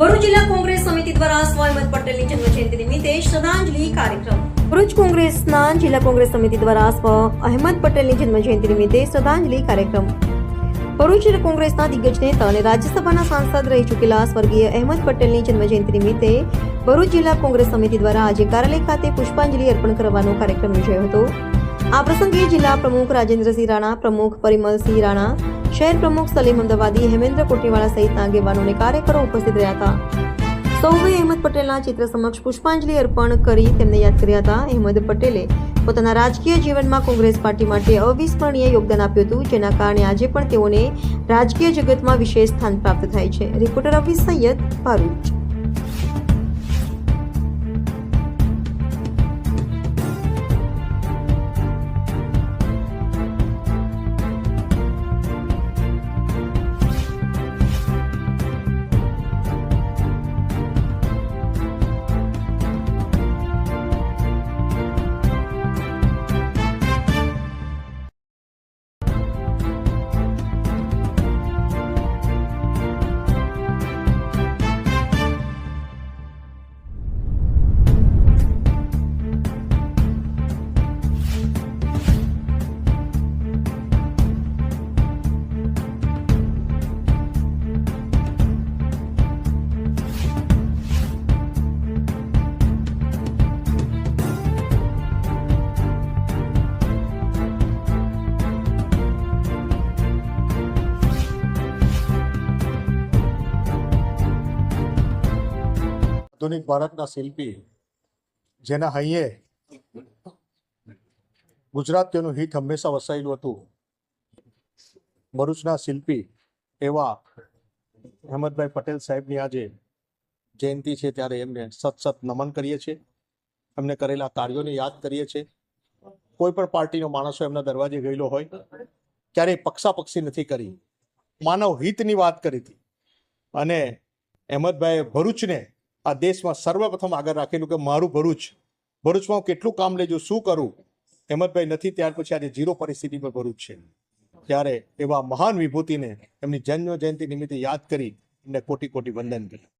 ભરૂચ જિલ્લા કોંગ્રેસ સમિતિ દ્વારા સ્વ પટેલની જન્મજયંતિ નિમિત્તે શ્રદ્ધાંજલિ કાર્યક્રમ. ભરૂચ કોંગ્રેસના જિલ્લા કોંગ્રેસ સમિતિ દ્વારા સ્વ અહેમદ પટેલની જન્મજયંતિ નિમિત્તે શ્રદ્ધાંજલિ કાર્યક્રમ. ભરૂચ કોંગ્રેસના દિગ્ગજ નેતા અને રાજ્યસભાના સાંસદ રહી ચૂકેલા સ્વર્ગીય અહેમદ પટેલની જન્મજયંતિ નિમિત્તે ભરૂચ જિલ્લા કોંગ્રેસ સમિતિ દ્વારા આજે કાર્યાલય ખાતે પુષ્પાંજલિ અર્પણ કરવાનો કાર્યક્રમ યોજાયો હતો. આ પ્રસંગે જિલ્લા પ્રમુખ રાજેન્દ્રસિંહ રાણા, પ્રમુખ પરિમલસિંહ રાણા શહેર પ્રમુખ સલીમ અમદાવાદી, હેમેન્દ્ર કોટીવાળા સહિતના આગેવાનો અને કાર્યકરો ઉપસ્થિત રહ્યા હતા. સૌએ અહેમદ પટેલના ચિત્ર સમક્ષ પુષ્પાંજલિ અર્પણ કરી તેમને યાદ કર્યા હતા. અહેમદ પટેલે પોતાના રાજકીય જીવનમાં કોંગ્રેસ પાર્ટી માટે અવિસ્મરણીય યોગદાન આપ્યું હતું, જેના કારણે આજે પણ તેઓને રાજકીય જગતમાં વિશેષ સ્થાન પ્રાપ્ત થાય છે. રિપોર્ટર અફીસ સૈયદ ભરૂચ આધુનિક ભારતના શિલ્પી, જેના હૈયે ગુજરાતીઓનું હિત હંમેશા વસાયેલું હતું. ભરૂચના શિલ્પી એવા અહેમદભાઈ પટેલ સાહેબની આજે જયંતિ છે ત્યારે એમને સત સત નમન કરીએ છીએ. એમને કરેલા કાર્યોને યાદ કરીએ છીએ. કોઈ પણ પાર્ટીનો માણસો એમના દરવાજે ગયેલો હોય, ક્યારેય પક્ષાપક્ષી નથી કરી. માનવ હિતની વાત કરી હતી. અને અહેમદભાઈએ ભરૂચને આ દેશમાં સર્વપ્રથમ આગળ રાખેલું કે મારું ભરૂચ, ભરૂચમાં હું કેટલું કામ લેજો શું કરું? હેમંતભાઈ નથી, ત્યાર પછી આજે ઝીરો પરિસ્થિતિ પર ભરૂચ છે. ત્યારે એવા મહાન વિભૂતિને એમની જન્મ જયંતિ નિમિત્તે યાદ કરી એમને કોટી કોટી વંદન કર્યું.